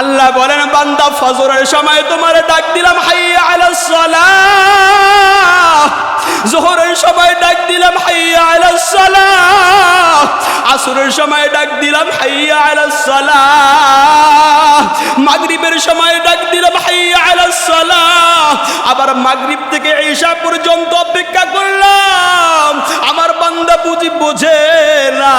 আল্লাহ বলেন বান্দা ফজরের সময় তোমার ডাক দিলাম হাইয়া আলাস সালাহ। জোহরের সময় ডাক দিলাম, হাইয়া আলাস সালাহ আসরের সময় ডাক দিলাম, হাইয়া আলাস সালাহ মাগরিবের সময় ডাক দিলাম, হাইয়া আলাস সালাহ আবার মাগরিব থেকে ঈশা পর্যন্ত অপেক্ষা করলাম। আমার বান্দা বুঝি বোঝে না।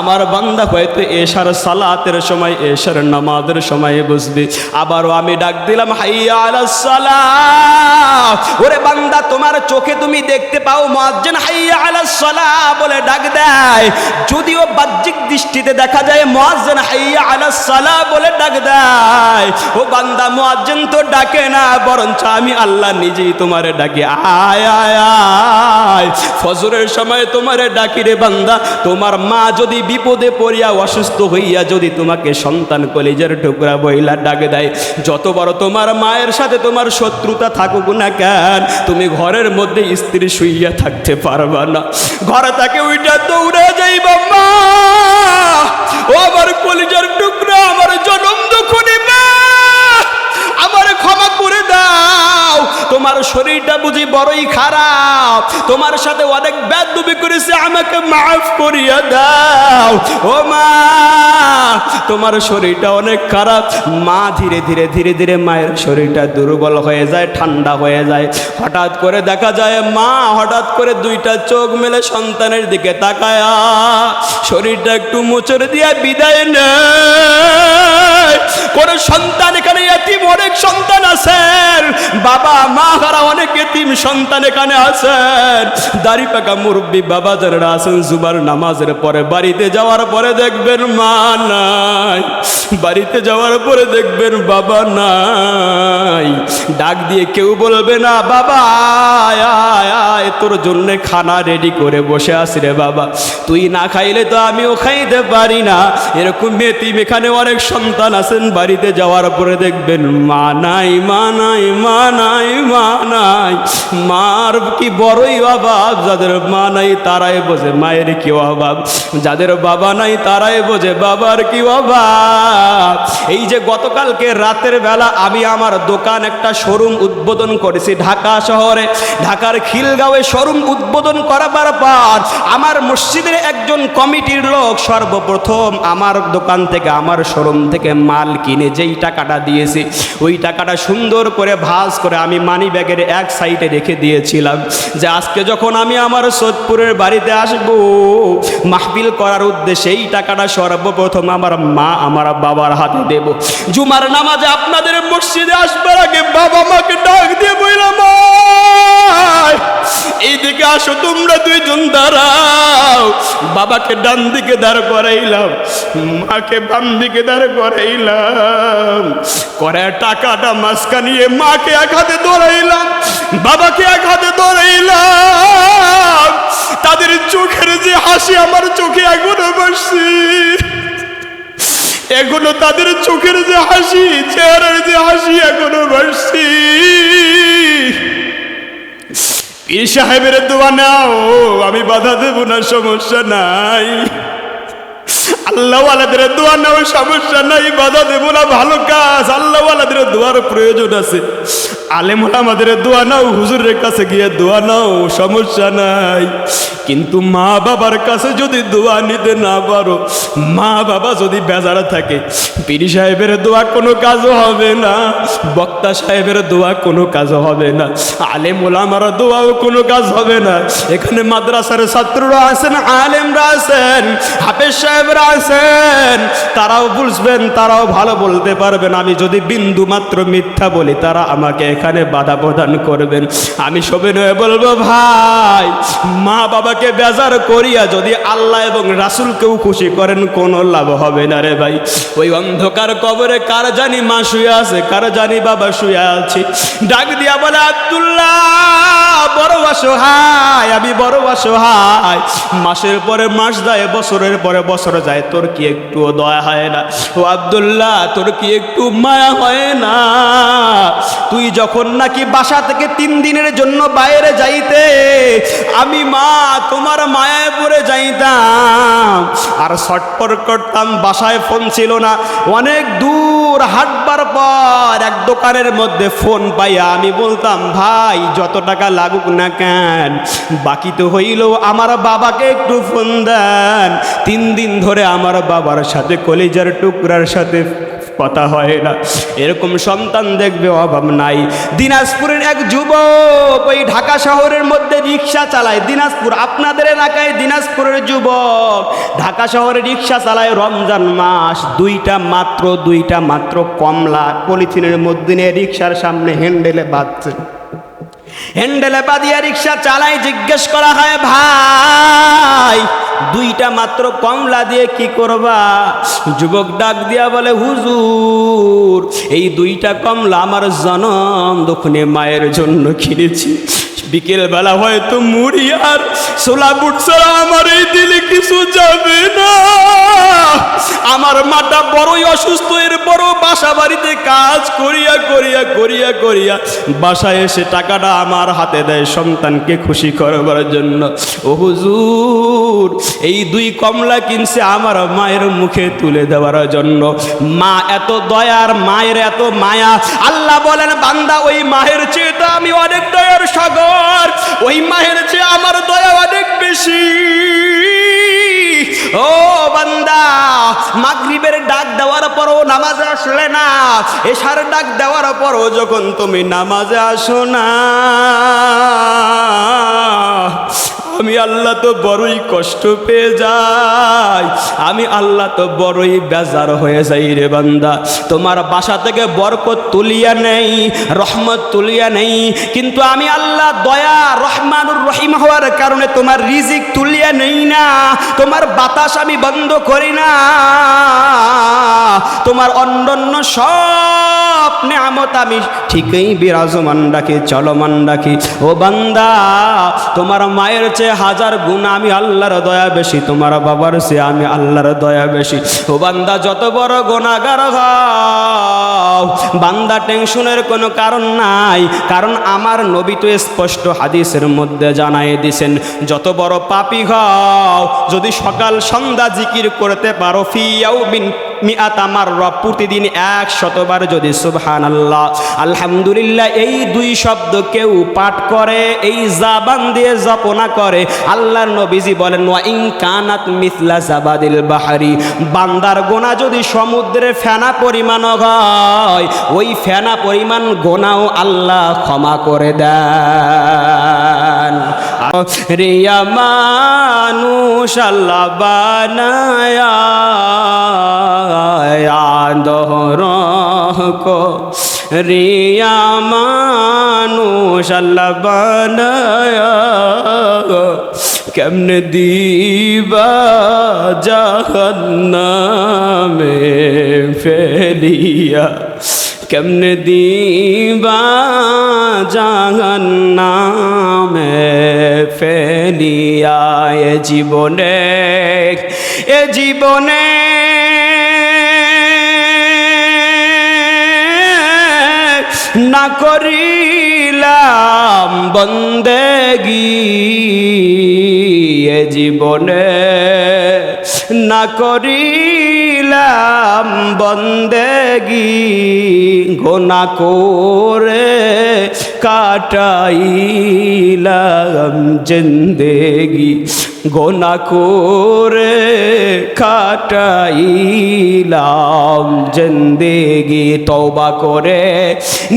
আমার বান্দা হয়তো এশার সালাতের সময়, এশার নামাজের সময় বুঝবে। আবারও আমি ডাক দিলাম, হাইয়া আলাস সালাহ ওরে বান্দা, তোমার চোখে তুমি দেখতে পাও, মুয়াজ্জিন হাইয়া আলাস সালাহ বলে ডাক দেয়। যদিও বাহ্যিক দৃষ্টিতে দেখা যায়, মুয়াজ্জিন হাইয়া আলাস সালাহ বলে ডাক দেয়। ও বান্দা, মুয়াজ্জিন তো ডাকে না, বরঞ্চ আমি আল্লাহ নিজেই তোমারে ডাকি। আয় আয় আয়। ফজরের সময় তোমারে ডাকি রে বান্দা, তোমার মা যদি বিপদে পড়িয়া অসুস্থ হইয়া যদি তোমাকে সন্তান কলেজের টুকরা বইলা ডাকে দেয়। যত বড় তোমার মায়ের সাথে তোমার শত্রুতা থাকুক না কেন, তুমি ঘরের মধ্যে স্ত্রী শুইয়া থাকতে পারবা না। ঘরে তাকে ওইটা দৌড়ে যাইবা, মা! ও আমার কলিজার টুকরা, আমার জনম দুঃখ মা! আমার ক্ষমা করে দাও। তোমার শরীরটা বুঝি বড়ই খারাপ। তোমার সাথে অনেক ব্যাধবি করেছে, আমাকে মাফ করিয়া দাও। ও মা, তোমার শরীরটা অনেক খারাপ। মা ধীরে ধীরে ধীরে ধীরে মায়ের শরীরটা দুর্বল হয়ে যায়, ঠান্ডা হয়ে যায়। হঠাৎ করে দেখা যায়, মা হঠাৎ করে দুইটা চোখ মেলে সন্তানের দিকে তাকায়া শরীরটা একটু মোচড় দিয়ে বিদায় নেয়। কোন সন্তান এখানে এতিম অনেক সন্তান আছেন। বাবা, মা হারা অনেক এতিম সন্তান এখানে আছেন। দাড়ি পাকা মুরব্বী বাবা যারা আছেন, জুমার নামাজের পরে বাড়িতে যাওয়ার পরে দেখবেন মা নাই। বাড়িতে যাওয়ার পরে দেখবেন বাবা নাই। ডাক দিয়ে কেউ বলবে না, বাবা, আয় তোর জন্য খানা রেডি করে বসে বাবা। তুই না খাইলে তো আমিও খাইতে পারি না। এরকম মেতিম এখানে অনেক সন্তান আছেন, বাড়িতে যাওয়ার পরে দেখবেন মা নাই মা নাই মা নাই মা নাই মার কি বড়ই অভাব, যাদের মা নাই তারাই বোঝে মায়ের কি অভাব। যাদের বাবা নাই তারাই বোঝে বাবার কি অভাব। এই যে গতকালকে রাতের বেলা আমি আমার দোকান একটা শোরুম উদ্বোধন করেছি ঢাকা শহরে। ঢাকার খিলগাঁওয়ে শোরুম উদ্বোধন করাবার পর আমার মসজিদের একজন কমিটির লোক সর্বপ্রথম আমার দোকান থেকে, আমার শোরুম থেকে মাল কিনে যেই টাকাটা দিয়েছি ওই টাকাটা সুন্দর করে ভাজ করে আমি মানি ব্যাগের এক সাইডে রেখে দিয়েছিলাম যে আজকে যখন আমি আমার সোদপুরের বাড়িতে আসব, মাহফিল করার উদ্দেশ্যে এই টাকাটা সর্বপ্রথম আমার মা আমার বাবার হাতে দেব। জুমার নামাজে আপনাদের মসজিদে আসবার আগে বাবা মাকে ডাক দিয়ে বললাম এইদিকে আসো, তোমরা দুইজন দাঁড়াও। বাবাকে ডান দিকে দাঁড় করাইলাম, মাকে বাম দিকে দাঁড় করাইলাম। করে টাকাটা মাঝখান নিয়ে মাকে হাতে দৌড়াইলাম বাবাকে এক হাতে দৌড়াইলাম তাদের চোখের যে হাসি আমার চোখে এখনও বসছি এখনও তাদের চোখের যে হাসি, চেহারার যে হাসি এখনও বসছি পীর সাহেবের দোয়া নাও, আমি বাধা দেব না, সমস্যা নাই। আল্লাহওয়ালাদের দোয়া নাও সমস্যা নাই বাধা দেব না, ভালো কাজ। আল্লাহওয়ালাদের দোয়ার প্রয়োজন আছে। আলেম আমাদের দোয়া নাও, হুজুরের কাছে গিয়ে দোয়া নাও, সমস্যা নাই। কিন্তু মা বাবার কাছে যদি দোয়া নিতে না পারো, মা বাবা যদি বেজার থাকে, পিরি সাহেবের দোয়া কোনো কাজও হবে না, বক্তা সাহেবের দোয়া কোনো কাজ হবে না আলেম ওলামার দোয়াও কোনো কাজ হবে না। এখানে মাদ্রাসার ছাত্ররা আছেন, আলেমরা আছেন, হাফেজ সাহেবরা আছেন তারাও বুঝবেন, তারাও ভালো বলতে পারবেন। আমি যদি বিন্দু মাত্র মিথ্যা বলি, তারা আমাকে এখানে বাধা প্রদান করবেন। আমি সবে সবিনয়ে বলব, ভাই, মা বাবাকে বেজার করিয়া যদি আল্লাহ এবং রাসুলকেও খুশি করেন, কোনো লাভ হবে না রে ভাই। ওই অন্ধকার কবরে কার জানি মা শুয়ে আছে, কার জানি বাবা শুয়ে আছে? ডাক দিয়া বলে, আব্দুল্লাহ, বড় অসহায়, আমি বড় অসহায়। মাসের পরে মাস যায়, বছরের পরে বছর যায় তোর কি একটুও দয়া হয় না? ও আবদুল্লাহ, তোর কি একটু মায়া হয় না? তুই যখন নাকি বাসা থেকে তিন দিনের জন্য বাইরে যাইতে, আমি মা, তোমার মায়ায় পড়ে যাইতাম। আর ছটপট করতাম, বাসায় ফোন ছিল না। অনেক দূর দূর হাঁটবার পর এক দোকানের মধ্যে ফোন পাইয়া আমি বলতাম, ভাই, যত টাকা লাগুক না কেন, বাকি তো হইল, আমার বাবাকে একটু ফোন দেন। তিন দিন ধরে আমার বাবার সাথে, কলিজার টুকরার সাথে কথা হয় না। এরকম সন্তান দেখবে অভাব নাই। দিনাজপুরের এক যুবক ওই ঢাকা শহরের মধ্যে রিক্সা চালায়। দিনাজপুর, আপনাদের এলাকায় দিনাজপুরের যুবক ঢাকা শহরে রিক্সা চালায় রমজান মাস। দুইটা মাত্র দুইটা মাত্র কমলা পলিথিনের মধ্যে নিয়ে রিক্সার সামনে হ্যান্ডেলে বাঁধছে। হ্যান্ডেলে বাদিয়া রিক্সা চালাই জিজ্ঞেস করা হয়, ভাই, দুইটা মাত্র কমলা দিয়ে কি করবা? যুবক ডাক দিয়া বলে, হুজুর, এই দুইটা কমলা আমার জনম দক্ষিণে মায়ের জন্য কিনেছি। বিকেল বেলা হয়তো মুড়ি আর সোলা বুট আমার এই দিলে কিছু যাবে না। আমার মাটা বড়ই অসুস্থ, এর বড় বাসা বাড়িতে কাজ করিয়া করিয়া করিয়া করিয়া বাসায় এসে টাকাটা আমার হাতে দেয় সন্তানকে খুশি করবার জন্য। ও হুজুর, এই দুই কমলা কিনছে আমার মায়ের মুখে তুলে দেওয়ার জন্য। মা এত দয়ার, মায়ের এত মায়া। আল্লাহ বলেন, বান্দা, ওই মায়ের চেয়ে তো আমি অনেক দয়ার সাগর। ওই মায়ের চেয়ে আমার দয়া অনেক বেশি। ও বান্দা, মাগরিবের ডাক দেওয়ার পরও নামাজে আসলে না। এশার ডাক দেওয়ার পরও যখন তুমি নামাজে আসো না। আমি আল্লাহ তো বড়ই কষ্ট পেয়ে যাই। আমি আল্লাহ তো বড়ই বেজার হয়ে যাই রে বান্দা। তোমার বাসা থেকে বরকত তুলিয়া নেই, রহমত তুলিয়া নেই। কিন্তু আমি আল্লাহ দয়া, রহমানুর রহিম হওয়ার কারণে তোমার রিজিক তুলিয়া নেই না। তোমার বাতাস আমি বন্ধ করি না। তোমার অন্যান্য সব নেয়ামত আমি ঠিকই বিরাজমান রাখি, চলমান রাখি। ও বান্দা, তোমার মায়ের চেয়ে হাজার গুণ আমি আল্লাহর দয়া বেশি, তোমার বাবার চেয়ে আমি আল্লাহর দয়া বেশি। ও বান্দা, যত বড় গোনাগার হও, বান্দা, টেনশনের কোনো কারণ নাই, কারণ আমার নবী তো স্পষ্ট হাদিসের মধ্যে জানাই দিছেন, যত বড় পাপি হও, যদি সকাল সন্ধ্যা জিকির করতে পারো ফিয়াও বিন মিয়াত আমার রব প্রতিদিন এক শতবার যদি সুবহান আল্লাহ আলহামদুলিল্লাহ, এই দুই শব্দ কেউ পাঠ করে, এই জাবান দিয়ে জপনা করে, আল্লাহর নবীজি বলেন, ওয়া ইন কানাত মিথলা জাবাদিল বাহারি। বান্দার গোনা যদি সমুদ্রে ফেনা পরিমাণ হয়, ওই ফেনা পরিমাণ গোনাও আল্লাহ ক্ষমা করে দেন। রিয়া মানুষ আল্লাহ বানায়া দহর কো। রিয়া মানুষ আল্লাহ বানায়া কেমনে দিবা জাহান্নামে ফেলিয়া কেমনে দিবা জাহান্নামে ফেলিয়া এ জীবনে এ জীবনে? না করিলাম বন্দেগি এ জীবনে না করিলাম বন্দেগি গোনা করে কাটাইলাম জিন্দেগি। গোনা করে কাটাইলাম জিন্দেগি, তওবা করে।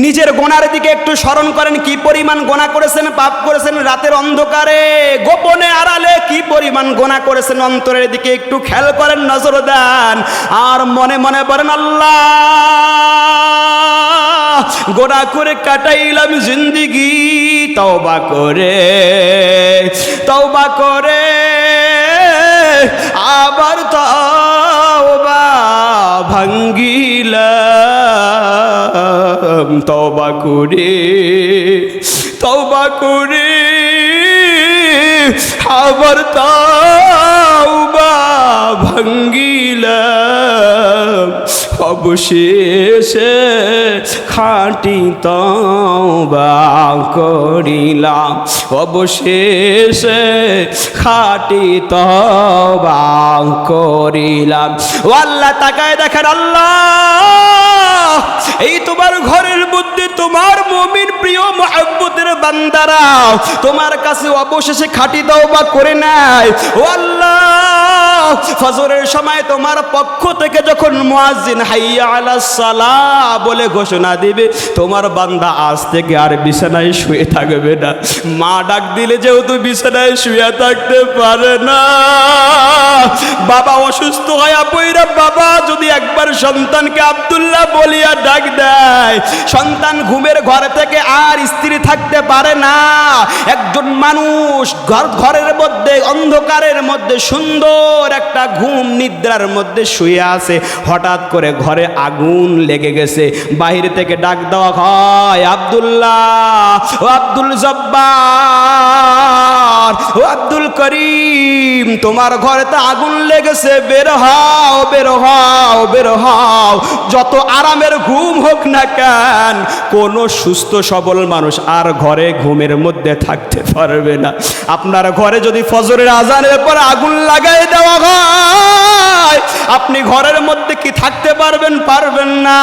নিজের গোনার দিকে একটু স্মরণ করেন, কি পরিমাণ গোনা করেছেন, পাপ করেছেন রাতের অন্ধকারে। গোপনে আড়ালে কি পরিমাণ গোনা করেছেন, অন্তরের দিকে একটু খেয়াল করেন, নজর দেন। আর মনে মনে বলেন আল্লাহ, গোনা করে কাটাইলাম জিন্দিগি, তওবা করে তওবা করে। আবার তওবা ভাঙ্গিলাম। তওবা করে তওবা করে আবার তওবা ভাঙ্গিলাম। ও অবশেষে খাঁটি তবা করিলাম। অবশেষে খাঁটি তবা করিলাম। ও আল্লাহ, তাকায় দেখেন, আল্লাহ, এই তোমার ঘরের মধ্যে তোমার মমিন প্রিয় মহাব্বতের বান্দারা তোমার কাছে অবশেষে খাঁটি বা করে নাই ও আল্লাহ ফজরের সময় তোমার পক্ষ থেকে যখন মুয়াজ্জিন হাইয়া আলা সালাহ বলে ঘোষণা দিবে, তোমার বান্দা আজ থেকে আর বিছানায় শুয়ে থাকবে না। মা ডাক দিলে যেহেতু বিছানায় শুয়ে থাকতে পারে না। বাবা অসুস্থ হয় আপইরা বাবা যদি একবার সন্তানকে আব্দুল্লাহ বলিয়া ডাক দেয়, সন্তান ঘুমের ঘর থেকে আর স্ত্রী থাকতে পারে না। একজন মানুষ ঘর ঘরের মধ্যে, অন্ধকারের মধ্যে সুন্দর একটা ঘুম নিদ্রার মধ্যে শুয়ে আছে। হঠাৎ করে ঘরে আগুন লেগে গেছে। বাহির থেকে ডাক দেওয়া হয়, আব্দুল্লাহ, ও আব্দুল জব্বার, ও আব্দুল করিম, তোমার ঘরে তো আগুন লেগেছে। বের হও বের হও বের হও। যত আরামের ঘুম হোক না কেন, কোনো সুস্থ সবল মানুষ আর ঘরে ঘুমের মধ্যে থাকতে পারবে না। আপনার ঘরে যদি ফজরের আজানের পর আগুন লাগাই দেওয়া হয় আপনি ঘরের মধ্যে কি থাকতে পারবেন পারবেন না।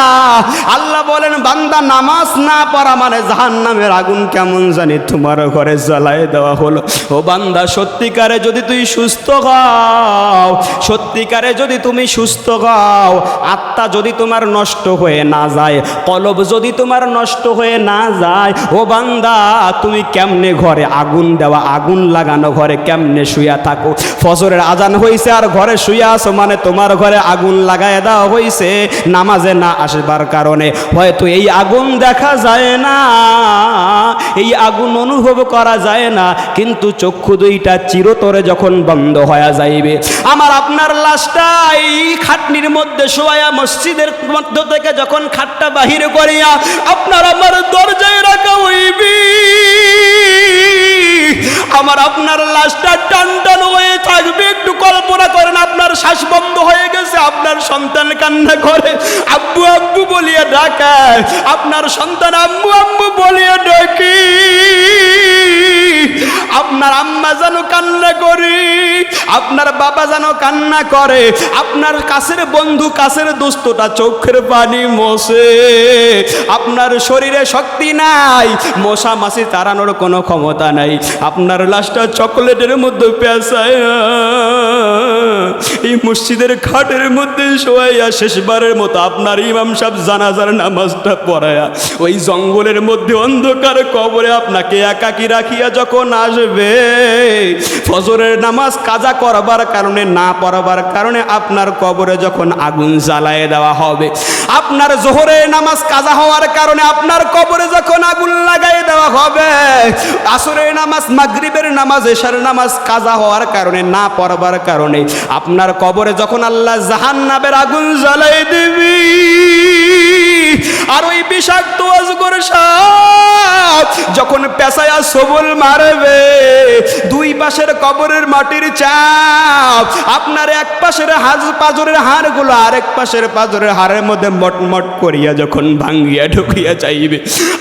আল্লাহ বলেন, বান্দা, নামাজ না পড়া মানে জাহান নামের আগুন কেমন জানি তোমার ঘরে জ্বালাই দেওয়া হলো। ও বান্দা, সত্যিকারে যদি তুই সুস্থ হও, সত্যিকারে যদি তুমি সুস্থ হও, আত্মা যদি তোমার নষ্ট হয়ে না যায়, কলব যদি তোমার নষ্ট হয়ে না যায়, ও বান্দা, তুমি কেমনে ঘরে আগুন দেওয়া, আগুন লাগানো ঘরে কেমনে শুয়া থাকো? ফজরের আজান হয়েছে আর ঘরে শুয়ে আসো মানে তোমার ঘরে আগুন লাগায় দেওয়া হয়েছে নামাজে না আসবার কারণে। হয়তো এই আগুন দেখা যায় না, এই আগুন অনুভব করা যায় না, কিন্তু চক্ষু দুইটা চিরতরে যখন বন্ধ হয়ে যাইবে। আমার আপনার লাশটা এই খাটনির মধ্যে শোয়া মসজিদের মধ্য থেকে যখন খাটটা বাহির করিয়া আপনার আমার দরজায় রাখা হইবি। আমার আপনার লাশটা টান হয়ে থাকবে। একটু কল্পনা করেন, আপনার শ্বাস বন্ধ হয়ে গেছে, আপনার সন্তান কান্না করে। আব্বু আব্বু বলিয়া ডাকায় আপনার সন্তান আম্মু আম্মু বলিয়া ডাকি। আপনার আম্মা যেন কান্না করে, আপনার বাবা যেন কান্না করে, আপনার কাছের বন্ধু, কাছের দোস্তটা চোখের পানি মশে। আপনার শরীরে শক্তি নাই, মশা মাসি তাড়ানোর কোনো ক্ষমতা নাই। আপনার লাশটা চকোলেটের মধ্যে পেঁচায় এই মসজিদের খাটের মধ্যে শোয়াইয়া শেষবারের মতো আপনার ইমাম সাহেব জানাজার নামাজটা পড়ায়া ওই জঙ্গলের মধ্যে অন্ধকার কবরে আপনাকে একাকি রাখিয়া যখন আসবে, ফজরের নামাজ কাজা করবার কারণে, না পড়াবার কারণে আপনার কবরে যখন আগুন জ্বালায় দেওয়া হবে, আপনার জোহরের নামাজ কাজা হওয়ার কারণে আপনার কবরে যখন আগুন লাগাই দেওয়া হবে, আসরের নামাজ, মাগরিবের নামাজ, এশার নামাজ কাজা হওয়ার কারণে, না পড়বার কারণে আপনার কবরে যখন আল্লাহ জাহান্নাবের আগুন জ্বালাই দিবি, আর ওই বিষাক্ত অজগর সাপ যখন পেশায়া সবল মারবে, দুই পাশের কবরের মাটির চাপ, আপনার এক পাশের হাজ পাজরের হাড়গুলো আরেক পাশের পাজরের হাড়ের মধ্যে মটমট করিয়া যখন ভাঙ্গিয়া ঢুকিয়া চাইবে,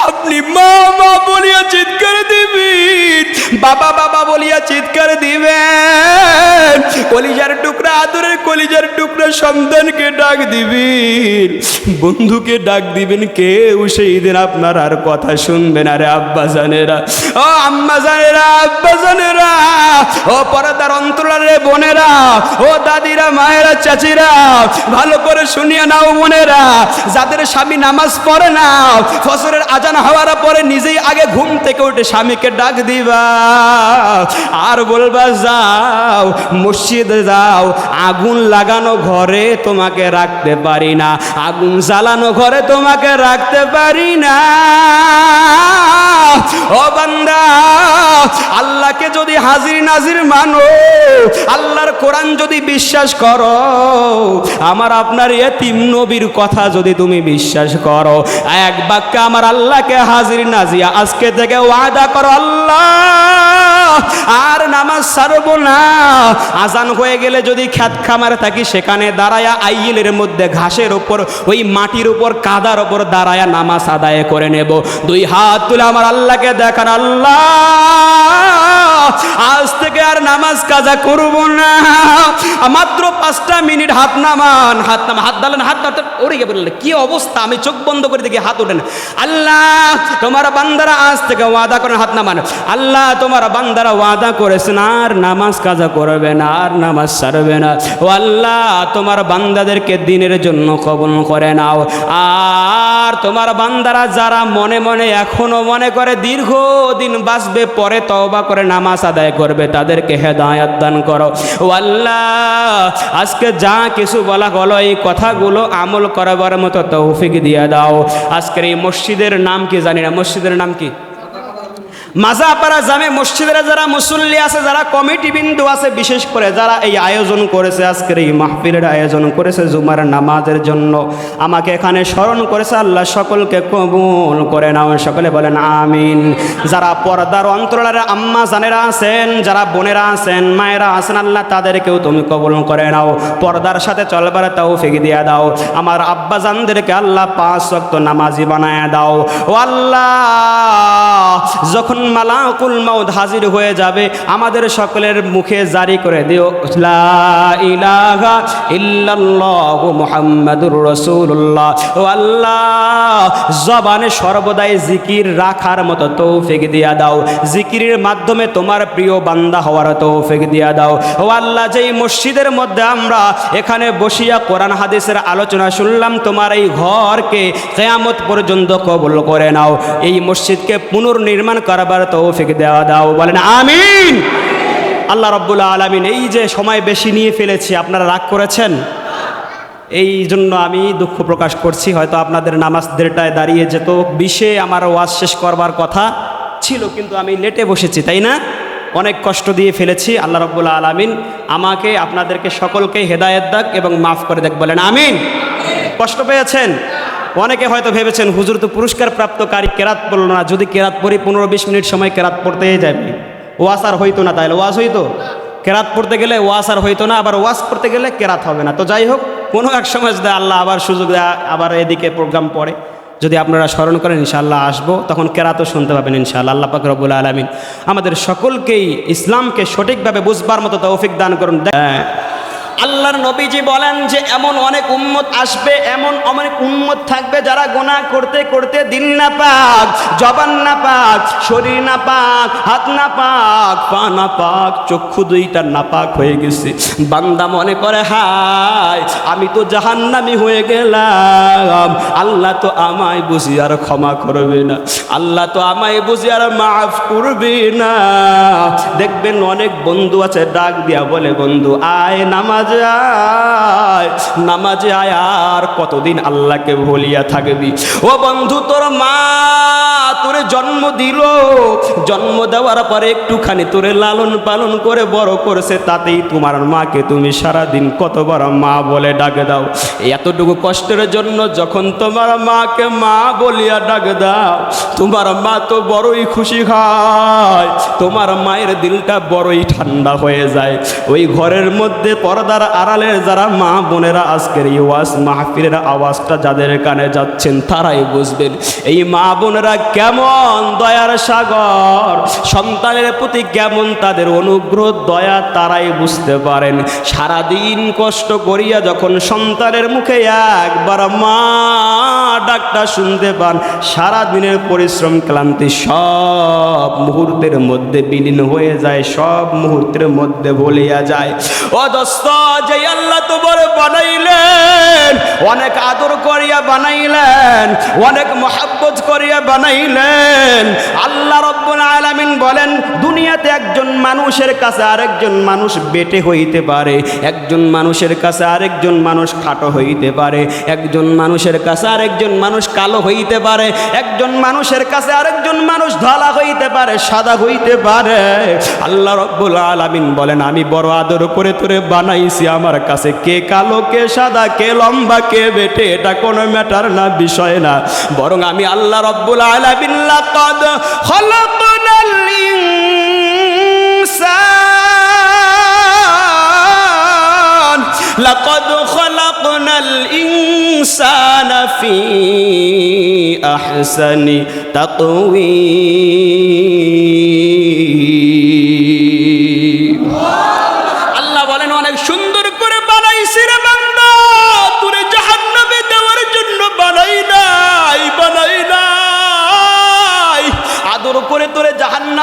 আপনি মা মা বলিয়া চিৎকার দিবেন বাবা বাবা বলিয়া চিৎকার দিবেন। কলিজার টুকরা, আদরের কলিজার টুকরা সন্তানকে ডাক দিবেন। বন্ধুকে ডাক দিবেন, কেউ সেই দিন আপনার আর কথা শুনবেন আরে আব্বা জানেরা। ও আম্মা জানেরা, আব্বা জানেরা, ও পরদার অন্তরালে বোনেরা, ও দাদিরা, মায়েরা, চাচিরা, ভালো করে শুনিয়ে নাও বোনেরা। যাদের স্বামী নামাজ পড়ে না ফসরের আজান হওয়ার পরে নিজেই আগে ঘুম থেকে উঠে স্বামীকে ডাক দিবা। আর বলবা যাও, মসজিদে যাও, আগুন লাগানো ঘরে তোমাকে রাখতে পারি না, আগুন জ্বালানো ঘরে তোমাকে রাখতে পারি না। ও বান্দা, আল্লাহকে যদি হাজির নাজির মানো, আল্লাহর কোরআন যদি বিশ্বাস করো, আমার আপনার এতিম নবীর কথা যদি তুমি বিশ্বাস করো, এক বাক্যে আমার আল্লাহকে হাজির নাজিয়া আজকে থেকে ওয়াদা করো আল্লাহ। আর নামাজ সারব না। আজান হয়ে গেলে যদি খ্যাত খামারে থাকি, সেখানে দাঁড়ায়া আইলের মধ্যে ঘাসের ওপর ওই মাটির উপর, কাদার ওপর দাঁড়ায়া নামাজ আদায় করে নেব। দুই হাত তুলে আমার আল্লাহকে দেখান, আল্লাহ! আজ থেকে আর নামাজ কাজা করব না। মাত্র পাঁচটা মিনিট হাত নামান, হাত নাম হাত দালেন, হাত ওরে গিয়ে বললেন কি অবস্থা? আমি চোখ বন্ধ করে দেখি, হাত ওঠেন আল্লাহ, তোমার বান্দারা আজ থেকে ওয়াদা করেন হাত নামান। আল্লাহ, তোমার বান্দারা ওয়াদা করেছেন, আর নামাজ কাজা করবে না, আর নামাজ ছাড়বে না। ও আল্লাহ, তোমার বান্দাদেরকে দিনের জন্য কবল করে নাও। আর তোমার বান্দারা যারা মনে মনে এখনও মনে করে দীর্ঘ দিন বাঁচবে, পরে তওবা করে নামাজ আদায় করবে, তাদেরকে হেদায়াত দান করো। ও আল্লাহ আজকে যা কিছু বলা হলো এই কথাগুলো আমল করাবার মতো তৌফিক দিয়ে দাও। আজকের এই মসজিদের নাম কি জানি না? মসজিদের নাম কি? মাজাপাড়া জামে মসজিদের যারা মুসল্লি আছে, যারা কমিটি বিন্দু আছে, বিশেষ করে যারা এই আয়োজন করেছে, আজকের এই মাহফিলের আয়োজন করেছে, জুমার নামাজের জন্য আমাকে এখানে স্মরণ করেছে, আল্লাহ সকলকে কবুল করে নাও। সকলে বলেন, আমিন। যারা পর্দার অন্তরালের আম্মা জানেরা আছেন, যারা বোনেরা আছেন, মায়েরা আছেন, আল্লাহ তাদেরকেও তুমি কবুল করে নাও। পর্দার সাথে চলবার তাও ফেঁকে দিয়ে দাও। আমার আব্বা জানদেরকে আল্লাহ পাঁচ শক্ত নামাজি বানায় দাও। ও আল্লাহ, যখন মালাকুল মাউদ হাজির হয়ে যাবে। আমাদের সকলের মুখে জারি করে দিও। ইলাহা ইল্লাল্লাহু মুহাম্মাদুর রাসূলুল্লাহ। ও আল্লাহ, জবানে সর্বদাই জিকির রাখার মতো তৌফিক দিয়া দাও। জিকিরের মাধ্যমে তোমার প্রিয় বান্দা হওয়ার তৌফিক দিয়া দাও। ও আল্লাহ, যেই মসজিদের মধ্যে আমরা এখানে বসিয়া কোরআন, হাদিসের আলোচনা শুনলাম, তোমার এই ঘরকে কেয়ামত পর্যন্ত কবুল করে নাও। এই মসজিদকে পুনর্নির্মাণ করবার তৌফিক দেওয়া দাও, বলেন আমিন। আল্লাহ রব্বুল আলমিন, এই যে সময় বেশি নিয়ে ফেলেছি, আপনারা রাগ করেছেন? এই জন্য আমি দুঃখ প্রকাশ করছি, হয়তো আপনাদের নামাজ দেড়টায় দাঁড়িয়ে যেত বিশে আমার ওয়াজ শেষ করবার কথা ছিল, কিন্তু আমি লেটে বসেছি, তাই না? অনেক কষ্ট দিয়ে ফেলেছি, আল্লাহ রব্বুল আলমিন আমাকে, আপনাদেরকে সকলকে হেদায়ত দাক এবং মাফ করে দেখ বলেন আমিন। কষ্ট পেয়েছেন? অনেকে হয়তো ভেবেছেন, হুজুর তো পুরস্কার প্রাপ্তকারী কেরাত পড়ল না, যদি কেরাত পড়ি পনেরো বিশ মিনিট সময় কেরাত পড়তেই যাবে। ওয়াস আর হইতো না তাহলে, ওয়াজ হইতো? কেরাত পড়তে গেলে ওয়াস আর হইতো না, আবার ওয়াজ পড়তে গেলে কেরাত হবে না। তো যাই হোক, কোনো এক সময় যদি আল্লাহ আবার সুযোগ দেয়, আবার এদিকে প্রোগ্রাম পড়ে। যদি আপনারা স্মরণ করেন, ইনশাআল্লাহ আসব, তখন কেরাতও শুনতে পাবেন ইনশাআল্লাহ। আল্লাহ পাক রব্বুল আলমিন আমাদের সকলকেই ইসলামকে সঠিকভাবে বুঝবার মতো তৌফিক দান করুন। হ্যাঁ আল্লাহর নবীজি বলেন যে এমন অনেক উম্মত আসবে, এমন অনেক উম্মত থাকবে যারা গোনা করতে করতে দিন না পাক, জবান না পাক, শরীর না পাক, হাত না পাক, পা না পাক, চক্ষু দুইটা না পাক হয়ে গেছে। বান্দা মনে করে, হায়, আমি তো জাহান্নামি হয়ে গেলাম। আল্লাহ তো আমায় বুঝি আর ক্ষমা করবে না। আল্লাহ তো আমায় বুঝি আর মাফ করবে না। দেখবেন অনেক বন্ধু আছে, ডাক দিয়া বলে, বন্ধু, আয় নামাজ আয় নামাজে আয় আর কতদিন আল্লাহকে ভুলিয়া থাকবি? ও বন্ধু তোর মা জন্ম দিল। জন্ম দেওয়ার পরে একটুখানি তোরে লালন পালন করে বড় করছে, তাতেই তোমার মাকে তুমি সারাদিন কতবার মা বলে ডাকে দাও। এতটুকু কষ্টের জন্য যখন তোমার মাকে মা বলিয়া ডাকে দাও, তোমার মা তো বড়ই খুশি হয়। তোমার মায়ের দিলটা বড়ই ঠান্ডা হয়ে যায়। ওই ঘরের মধ্যে পর্দার আড়ালে যারা মা বোনেরা আজকের এই ওয়াজ মাহফিলের আওয়াজটা যাদের কানে যাচ্ছেন, তারাই বুঝবেন, এই মা বোনেরা কেমন দয়ার সাগর। সন্তানের প্রতি কেমন তাদের অনুগ্রহ, দয়া তারাই বুঝতে পারেন। সারাদিন কষ্ট করিয়া যখন সন্তানের মুখে একবার মা ডাকটা শুনতে পান সারা দিনের পরিশ্রম, ক্লান্তি সব মুহূর্তের মধ্যে বিলীন হয়ে যায়, সব মুহূর্তের মধ্যে ভুলিয়া যায়। ও যে আল্লাহ তোমার বানাইলেন, অনেক আদর করিয়া বানাইলেন, অনেক মহাব্বত করিয়া বানাইলেন আল্লাহ রব্বুল আলামিন বলেন, দুনিয়াতে একজন মানুষের কাছে আরেকজন মানুষ বেটে হইতে পারে, একজন মানুষের কাছে আরেকজন মানুষ খাটো হইতে পারে, একজন মানুষের কাছে আরেকজন মানুষ কালো হইতে পারে, একজন মানুষের কাছে আরেকজন মানুষ ধলা হইতে পারে, সাদা হইতে পারে। আল্লাহ রব্বুল আলামিন বলেন, আমি বড় আদর করে তোরে বানাইছি, আমার কাছে কে কালো, কে সাদা, কে লম্বা, কে বেটে, এটা কোনো ম্যাটার না, বিষয় না। বরং আমি আল্লাহ রব্বুল আলামিন ولقد خلقنا الإنسان. لقد خلقنا الإنسان في أحسن تقويم.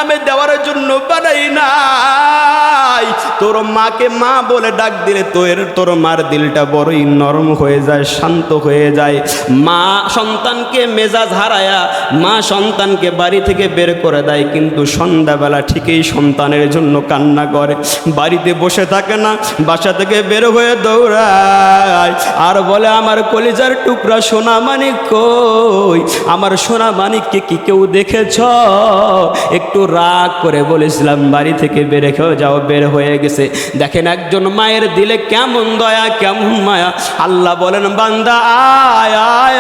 জাহান্নামে তোর মাকে মা বলে ডাক দিলে তোর তোর মার দিলটা বড়ই নরম হয়ে যায়, শান্ত হয়ে যায়। মা সন্তানকে মেজাজ হারায়া, মা সন্তানকে বাড়ি থেকে বের করে দেয়, কিন্তু সন্ধ্যাবেলা ঠিকই সন্তানের জন্য কান্না করে। বাড়িতে বসে থাকে না, বাসা থেকে বের হয়ে দৌড়ায়। আর বলে, আমার কলিজার টুকরা সোনা মানিক কই? আমার সোনা মানিককে কি কেউ দেখেছ? একটু রাগ করে বলেছিলাম, বাড়ি থেকে বের খেয়ে যাও, বের হয়ে গেছে দেখেন একজন মায়ের দিলে কেমন দয়া, কেমন মায়া। আল্লাহ বলেন, বান্দা, আয় আয়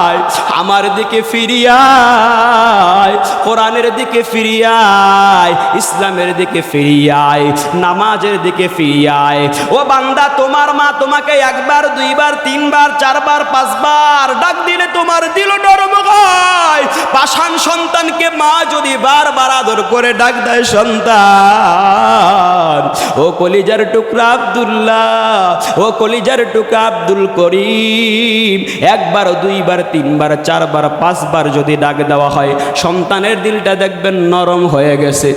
আয়, আমার দিকে ফিরিয়ায় কোরআনের দিকে ফিরিয়ায় ইসলামের দিকে ফিরিয়ায় নামাজের দিকে ফিরিয়ায় ও বান্দা, তোমার মা তোমাকে একবার, দুইবার, তিনবার, চারবার, পাঁচবার ডাক দিলে তোমার দিল নরম হয়। পাষাণ সন্তানকে মা যদি বারবার আদর করে ডাক দেয় সন্তান ও কলিজার টুকরা আবদুল্লাহ, ও কলিজার টুকরা আব্দুল করিম। একবার, দুইবার, তিনবার, চারবার, পাঁচবার যদি ডাক দেওয়া হয়, সন্তানের দিলটা দেখবেন নরম হয়ে গেছে।